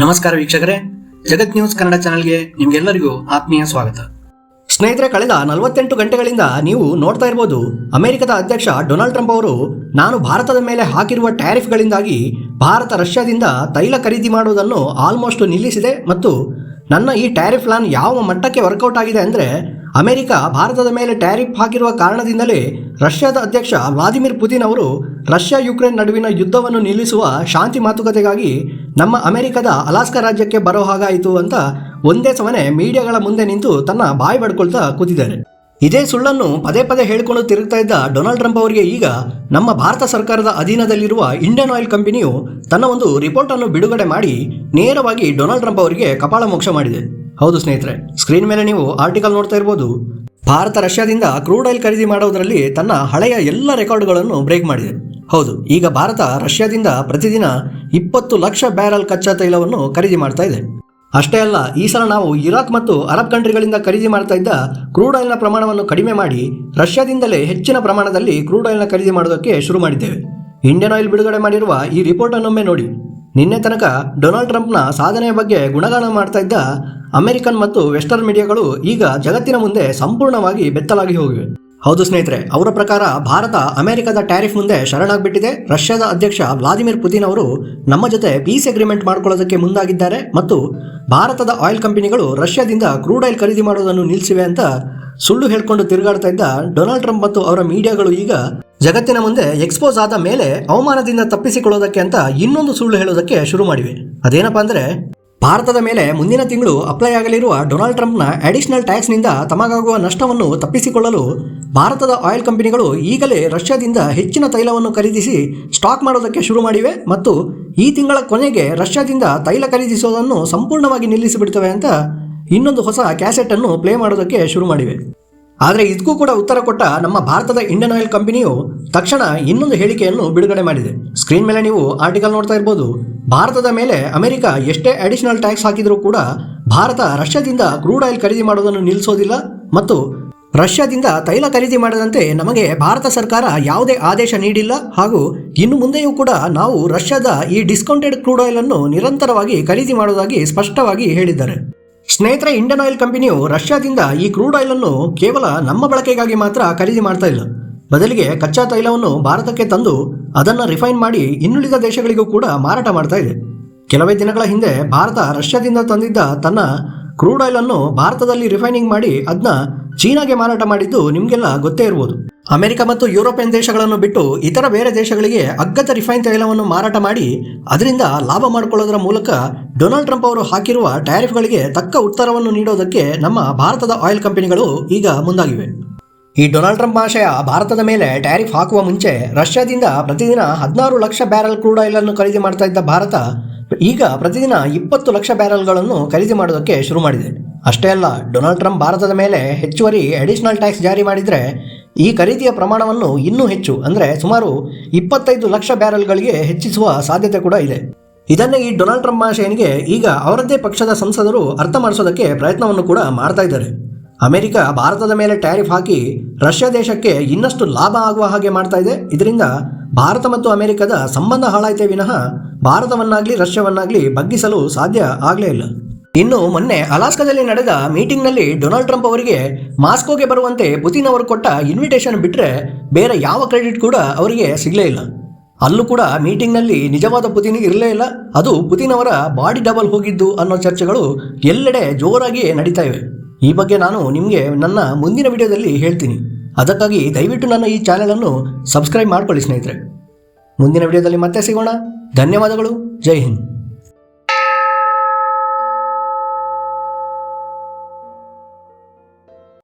ನಮಸ್ಕಾರ ವೀಕ್ಷಕರೇ. ಜಗತ್ ನ್ಯೂಸ್ ಕನ್ನಡ ಚಾನೆಲ್ಗೆ ನಿಮ್ಗೆಲ್ಲರಿಗೂ ಆತ್ಮೀಯ ಸ್ವಾಗತ. ಸ್ನೇಹಿತರೆ, ಕಳೆದ ನಲವತ್ತೆಂಟು ಗಂಟೆಗಳಿಂದ ನೀವು ನೋಡ್ತಾ ಇರ್ಬೋದು, ಅಮೆರಿಕದ ಅಧ್ಯಕ್ಷ ಡೊನಾಲ್ಡ್ ಟ್ರಂಪ್ ಅವರು, ನಾನು ಭಾರತದ ಮೇಲೆ ಹಾಕಿರುವ ಟ್ಯಾರಿಫ್ಗಳಿಂದಾಗಿ ಭಾರತ ರಷ್ಯಾದಿಂದ ತೈಲ ಖರೀದಿ ಮಾಡುವುದನ್ನು ಆಲ್ಮೋಸ್ಟ್ ನಿಲ್ಲಿಸಿದೆ ಮತ್ತು ನನ್ನ ಈ ಟ್ಯಾರಿಫ್ ಪ್ಲಾನ್ ಯಾವ ಮಟ್ಟಕ್ಕೆ ವರ್ಕೌಟ್ ಆಗಿದೆ ಅಂದರೆ ಅಮೆರಿಕ ಭಾರತದ ಮೇಲೆ ಟ್ಯಾರಿಫ್ ಹಾಕಿರುವ ಕಾರಣದಿಂದಲೇ ರಷ್ಯಾದ ಅಧ್ಯಕ್ಷ ವ್ಲಾದಿಮಿರ್ ಪುತಿನ್ ಅವರು ರಷ್ಯಾ ಯುಕ್ರೇನ್ ನಡುವಿನ ಯುದ್ಧವನ್ನು ನಿಲ್ಲಿಸುವ ಶಾಂತಿ ಮಾತುಕತೆಗಾಗಿ ನಮ್ಮ ಅಮೆರಿಕದ ಅಲಾಸ್ಕಾ ರಾಜ್ಯಕ್ಕೆ ಬರೋ ಹಾಗಾಯಿತು ಅಂತ ಒಂದೇ ಸಮನೆ ಮೀಡಿಯಾಗಳ ಮುಂದೆ ನಿಂತು ತನ್ನ ಬಾಯಿ ಬಡ್ಕೊಳ್ತಾ ಕೂತಿದ್ದಾರೆ. ಇದೇ ಸುಳ್ಳನ್ನು ಪದೇ ಪದೇ ಹೇಳಿಕೊಂಡು ತಿರುಗ್ತಾ ಇದ್ದ ಡೊನಾಲ್ಡ್ ಟ್ರಂಪ್ ಅವರಿಗೆ ಈಗ ನಮ್ಮ ಭಾರತ ಸರ್ಕಾರದ ಅಧೀನದಲ್ಲಿರುವ ಇಂಡಿಯನ್ ಆಯಿಲ್ ಕಂಪನಿಯು ತನ್ನ ಒಂದು ರಿಪೋರ್ಟ್ ಅನ್ನು ಬಿಡುಗಡೆ ಮಾಡಿ ನೇರವಾಗಿ ಡೊನಾಲ್ಡ್ ಟ್ರಂಪ್ ಅವರಿಗೆ ಕಪಾಳ ಮೋಕ್ಷ ಮಾಡಿದೆ. ಹೌದು ಸ್ನೇಹಿತರೆ ಸ್ಕ್ರೀನ್ ಮೇಲೆ ನೀವು ಆರ್ಟಿಕಲ್ ನೋಡ್ತಾ ಇರ್ಬೋದು. ಭಾರತ ರಷ್ಯಾದಿಂದ ಕ್ರೂಡ್ ಆಯಿಲ್ ಖರೀದಿ ಮಾಡೋದರಲ್ಲಿ ತನ್ನ ಹಳೆಯ ಎಲ್ಲ ರೆಕಾರ್ಡ್ಗಳನ್ನು ಬ್ರೇಕ್ ಮಾಡಿದೆ. ಹೌದು, ಈಗ ಭಾರತ ರಷ್ಯಾದಿಂದ ಪ್ರತಿದಿನ ಇಪ್ಪತ್ತು ಲಕ್ಷ ಬ್ಯಾರಲ್ ಕಚ್ಚಾ ತೈಲವನ್ನು ಖರೀದಿ ಮಾಡ್ತಾ ಇದೆ. ಅಷ್ಟೇ ಅಲ್ಲ, ಈ ಸಲ ನಾವು ಇರಾಕ್ ಮತ್ತು ಅರಬ್ ಕಂಟ್ರಿಗಳಿಂದ ಖರೀದಿ ಮಾಡ್ತಾ ಇದ್ದ ಕ್ರೂಡ್ ಆಯಿಲ್ನ ಪ್ರಮಾಣವನ್ನು ಕಡಿಮೆ ಮಾಡಿ ರಷ್ಯಾದಿಂದಲೇ ಹೆಚ್ಚಿನ ಪ್ರಮಾಣದಲ್ಲಿ ಕ್ರೂಡ್ ಆಯಿಲ್ನ ಖರೀದಿ ಮಾಡೋದಕ್ಕೆ ಶುರು ಮಾಡಿದ್ದೇವೆ. ಇಂಡಿಯನ್ ಆಯಿಲ್ ಬಿಡುಗಡೆ ಮಾಡಿರುವ ಈ ರಿಪೋರ್ಟ್ ಅನ್ನೊಮ್ಮೆ ನೋಡಿ. ನಿನ್ನೆ ತನಕ ಡೊನಾಲ್ಡ್ ಟ್ರಂಪ್ನ ಸಾಧನೆಯ ಬಗ್ಗೆ ಗುಣಗಾನ ಮಾಡ್ತಾ ಇದ್ದ ಅಮೆರಿಕನ್ ಮತ್ತು ವೆಸ್ಟರ್ನ್ ಮೀಡಿಯಾಗಳು ಈಗ ಜಗತ್ತಿನ ಮುಂದೆ ಸಂಪೂರ್ಣವಾಗಿ ಬೆತ್ತಲಾಗಿ ಹೋಗಿವೆ. ಹೌದು ಸ್ನೇಹಿತರೆ, ಅವರ ಪ್ರಕಾರ ಭಾರತ ಅಮೆರಿಕದ ಟ್ಯಾರಿಫ್ ಮುಂದೆ ಶರಣಾಗ್ಬಿಟ್ಟಿದೆ. ರಷ್ಯಾದ ಅಧ್ಯಕ್ಷ ವ್ಲಾದಿಮಿರ್ ಪುತಿನ್ ಅವರು ನಮ್ಮ ಜೊತೆ ಪೀಸ್ ಅಗ್ರಿಮೆಂಟ್ ಮಾಡ್ಕೊಳ್ಳೋದಕ್ಕೆ ಮುಂದಾಗಿದ್ದಾರೆ ಮತ್ತು ಭಾರತದ ಆಯಿಲ್ ಕಂಪನಿಗಳು ರಷ್ಯಾದಿಂದ ಕ್ರೂಡ್ ಆಯಿಲ್ ಖರೀದಿ ಮಾಡೋದನ್ನು ನಿಲ್ಲಿಸಿವೆ ಅಂತ ಸುಳ್ಳು ಹೇಳ್ಕೊಂಡು ತಿರುಗಾಡ್ತಾ ಇದ್ದ ಡೊನಾಲ್ಡ್ ಟ್ರಂಪ್ ಮತ್ತು ಅವರ ಮೀಡಿಯಾಗಳು ಈಗ ಜಗತ್ತಿನ ಮುಂದೆ ಎಕ್ಸ್ಪೋಸ್ ಆದ ಮೇಲೆ ಅವಮಾನದಿಂದ ತಪ್ಪಿಸಿಕೊಳ್ಳೋದಕ್ಕೆ ಅಂತ ಇನ್ನೊಂದು ಸುಳ್ಳು ಹೇಳೋದಕ್ಕೆ ಶುರು ಮಾಡಿವೆ. ಅದೇನಪ್ಪ ಅಂದ್ರೆ, ಭಾರತದ ಮೇಲೆ ಮುಂದಿನ ತಿಂಗಳು ಅಪ್ಲೈ ಆಗಲಿರುವ ಡೊನಾಲ್ಡ್ ಟ್ರಂಪ್ನ ಅಡಿಷನಲ್ ಟ್ಯಾಕ್ಸ್ನಿಂದ ತಮಗಾಗುವ ನಷ್ಟವನ್ನು ತಪ್ಪಿಸಿಕೊಳ್ಳಲು ಭಾರತದ ಆಯಿಲ್ ಕಂಪನಿಗಳು ಈಗಲೇ ರಷ್ಯಾದಿಂದ ಹೆಚ್ಚಿನ ತೈಲವನ್ನು ಖರೀದಿಸಿ ಸ್ಟಾಕ್ ಮಾಡೋದಕ್ಕೆ ಶುರು ಮಾಡಿವೆ ಮತ್ತು ಈ ತಿಂಗಳ ಕೊನೆಗೆ ರಷ್ಯಾದಿಂದ ತೈಲ ಖರೀದಿಸೋದನ್ನು ಸಂಪೂರ್ಣವಾಗಿ ನಿಲ್ಲಿಸಿಬಿಡ್ತವೆ ಅಂತ ಇನ್ನೊಂದು ಹೊಸ ಕ್ಯಾಸೆಟ್ ಅನ್ನು ಪ್ಲೇ ಮಾಡೋದಕ್ಕೆ ಶುರು ಮಾಡಿವೆ. ಆದರೆ ಇದಕ್ಕೂ ಕೂಡ ಉತ್ತರ ಕೊಟ್ಟ ನಮ್ಮ ಭಾರತದ ಇಂಡಿಯನ್ ಆಯಿಲ್ ಕಂಪನಿಯು ತಕ್ಷಣ ಇನ್ನೊಂದು ಹೇಳಿಕೆಯನ್ನು ಬಿಡುಗಡೆ ಮಾಡಿದೆ. ಸ್ಕ್ರೀನ್ ಮೇಲೆ ನೀವು ಆರ್ಟಿಕಲ್ ನೋಡ್ತಾ ಇರ್ಬೋದು. ಭಾರತದ ಮೇಲೆ ಅಮೆರಿಕ ಎಷ್ಟೇ ಅಡಿಷನಲ್ ಟ್ಯಾಕ್ಸ್ ಹಾಕಿದರೂ ಕೂಡ ಭಾರತ ರಷ್ಯಾದಿಂದ ಕ್ರೂಡ್ ಆಯಿಲ್ ಖರೀದಿ ಮಾಡೋದನ್ನು ನಿಲ್ಲಿಸೋದಿಲ್ಲ ಮತ್ತು ರಷ್ಯಾದಿಂದ ತೈಲ ಖರೀದಿ ಮಾಡದಂತೆ ನಮಗೆ ಭಾರತ ಸರ್ಕಾರ ಯಾವುದೇ ಆದೇಶ ನೀಡಿಲ್ಲ ಹಾಗೂ ಇನ್ನು ಮುಂದೆಯೂ ಕೂಡ ನಾವು ರಷ್ಯಾದ ಈ ಡಿಸ್ಕೌಂಟೆಡ್ ಕ್ರೂಡ್ ಆಯಿಲ್ ಅನ್ನು ನಿರಂತರವಾಗಿ ಖರೀದಿ ಮಾಡೋದಾಗಿ ಸ್ಪಷ್ಟವಾಗಿ ಹೇಳಿದ್ದಾರೆ. ಸ್ನೇಹಿತರೆ ಇಂಡಿಯನ್ ಆಯಿಲ್ ಕಂಪನಿಯು ರಷ್ಯಾದಿಂದ ಈ ಕ್ರೂಡ್ ಆಯಿಲ್ ಅನ್ನು ಕೇವಲ ನಮ್ಮ ಬಳಕೆಗಾಗಿ ಮಾತ್ರ ಖರೀದಿ ಮಾಡ್ತಾ ಇಲ್ಲ. ಬದಲಿಗೆ ಕಚ್ಚಾ ತೈಲವನ್ನು ಭಾರತಕ್ಕೆ ತಂದು ಅದನ್ನು ರಿಫೈನ್ ಮಾಡಿ ಇನ್ನುಳಿದ ದೇಶಗಳಿಗೂ ಕೂಡ ಮಾರಾಟ ಮಾಡ್ತಾ ಇದೆ. ಕೆಲವೇ ದಿನಗಳ ಹಿಂದೆ ಭಾರತ ರಷ್ಯಾದಿಂದ ತಂದಿದ್ದ ತನ್ನ ಕ್ರೂಡ್ ಆಯಿಲ್ ಅನ್ನು ಭಾರತದಲ್ಲಿ ರಿಫೈನಿಂಗ್ ಮಾಡಿ ಅದನ್ನ ಚೀನಾಗೆ ಮಾರಾಟ ಮಾಡಿದ್ದು ನಿಮಗೆಲ್ಲ ಗೊತ್ತೇ ಇರ್ಬೋದು. ಅಮೆರಿಕ ಮತ್ತು ಯುರೋಪಿಯನ್ ದೇಶಗಳನ್ನು ಬಿಟ್ಟು ಇತರ ಬೇರೆ ದೇಶಗಳಿಗೆ ಅಗ್ಗದ ರಿಫೈನ್ ತೈಲವನ್ನು ಮಾರಾಟ ಮಾಡಿ ಅದರಿಂದ ಲಾಭ ಮಾಡಿಕೊಳ್ಳೋದರ ಮೂಲಕ ಡೊನಾಲ್ಡ್ ಟ್ರಂಪ್ ಅವರು ಹಾಕಿರುವ ಟ್ಯಾರಿಫ್ಗಳಿಗೆ ತಕ್ಕ ಉತ್ತರವನ್ನು ನೀಡೋದಕ್ಕೆ ನಮ್ಮ ಭಾರತದ ಆಯಿಲ್ ಕಂಪನಿಗಳು ಈಗ ಮುಂದಾಗಿವೆ. ಈ ಡೊನಾಲ್ಡ್ ಟ್ರಂಪ್ ಆಶಯ ಭಾರತದ ಮೇಲೆ ಟ್ಯಾರಿಫ್ ಹಾಕುವ ಮುಂಚೆ ರಷ್ಯಾದಿಂದ ಪ್ರತಿದಿನ ಹದಿನಾರು ಲಕ್ಷ ಬ್ಯಾರಲ್ ಕ್ರೂಡ್ ಆಯಿಲ್ ಅನ್ನು ಖರೀದಿ ಮಾಡ್ತಾ ಇದ್ದ ಭಾರತ ಈಗ ಪ್ರತಿದಿನ ಇಪ್ಪತ್ತು ಲಕ್ಷ ಬ್ಯಾರಲ್ಗಳನ್ನು ಖರೀದಿ ಮಾಡೋದಕ್ಕೆ ಶುರು ಮಾಡಿದೆ. ಅಷ್ಟೇ ಅಲ್ಲ, ಡೊನಾಲ್ಡ್ ಟ್ರಂಪ್ ಭಾರತದ ಮೇಲೆ ಹೆಚ್ಚುವರಿ ಅಡಿಷನಲ್ ಟ್ಯಾಕ್ಸ್ ಜಾರಿ ಮಾಡಿದರೆ ಈ ಖರೀದಿಯ ಪ್ರಮಾಣವನ್ನು ಇನ್ನೂ ಹೆಚ್ಚು, ಅಂದರೆ ಸುಮಾರು ಇಪ್ಪತ್ತೈದು ಲಕ್ಷ ಬ್ಯಾರಲ್ಗಳಿಗೆ ಹೆಚ್ಚಿಸುವ ಸಾಧ್ಯತೆ ಕೂಡ ಇದೆ. ಇದನ್ನೇ ಈ ಡೊನಾಲ್ಡ್ ಟ್ರಂಪ್ ಮಹಾಶಯನಿಗೆ ಈಗ ಅವರದ್ದೇ ಪಕ್ಷದ ಸಂಸದರು ಅರ್ಥ ಮಾಡಿಸೋದಕ್ಕೆ ಪ್ರಯತ್ನವನ್ನು ಕೂಡ ಮಾಡ್ತಾ ಇದ್ದಾರೆ. ಅಮೆರಿಕ ಭಾರತದ ಮೇಲೆ ಟ್ಯಾರಿಫ್ ಹಾಕಿ ರಷ್ಯಾ ದೇಶಕ್ಕೆ ಇನ್ನಷ್ಟು ಲಾಭ ಆಗುವ ಹಾಗೆ ಮಾಡ್ತಾ ಇದೆ. ಇದರಿಂದ ಭಾರತ ಮತ್ತು ಅಮೆರಿಕದ ಸಂಬಂಧ ಹಾಳಾಯಿತೇ ವಿನಃ ಭಾರತವನ್ನಾಗ್ಲಿ, ರಷ್ಯಾವನ್ನಾಗ್ಲಿ ಬಗ್ಗಿಸಲು ಸಾಧ್ಯ ಆಗಲೇ ಇಲ್ಲ. ಇನ್ನು ಮೊನ್ನೆ ಅಲಾಸ್ಕಾದಲ್ಲಿ ನಡೆದ ಮೀಟಿಂಗ್ನಲ್ಲಿ ಡೊನಾಲ್ಡ್ ಟ್ರಂಪ್ ಅವರಿಗೆ ಮಾಸ್ಕೋಗೆ ಬರುವಂತೆ ಪುತಿನ್ ಅವರು ಕೊಟ್ಟ ಇನ್ವಿಟೇಷನ್ ಬಿಟ್ಟರೆ ಬೇರೆ ಯಾವ ಕ್ರೆಡಿಟ್ ಕೂಡ ಅವರಿಗೆ ಸಿಗಲೇ ಇಲ್ಲ. ಅಲ್ಲೂ ಕೂಡ ಮೀಟಿಂಗ್ನಲ್ಲಿ ನಿಜವಾದ ಪುತಿನ್ ಇರಲೇ ಇಲ್ಲ. ಅದು ಪುತಿನ್ ಅವರ ಬಾಡಿ ಡಬಲ್ ಹೋಗಿದ್ದು ಅನ್ನೋ ಚರ್ಚೆಗಳು ಎಲ್ಲೆಡೆ ಜೋರಾಗಿ ನಡೀತಾ ಇವೆ. ಈ ಬಗ್ಗೆ ನಾನು ನಿಮಗೆ ನನ್ನ ಮುಂದಿನ ವಿಡಿಯೋದಲ್ಲಿ ಹೇಳ್ತೀನಿ. ಅದಕ್ಕಾಗಿ ದಯವಿಟ್ಟು ನನ್ನ ಈ ಚಾನೆಲನ್ನು ಸಬ್ಸ್ಕ್ರೈಬ್ ಮಾಡಿಕೊಳ್ಳಿ ಸ್ನೇಹಿತರೆ. ಮುಂದಿನ ವಿಡಿಯೋದಲ್ಲಿ ಮತ್ತೆ ಸಿಗೋಣ. ಧನ್ಯವಾದಗಳು. ಜೈ ಹಿಂದ್.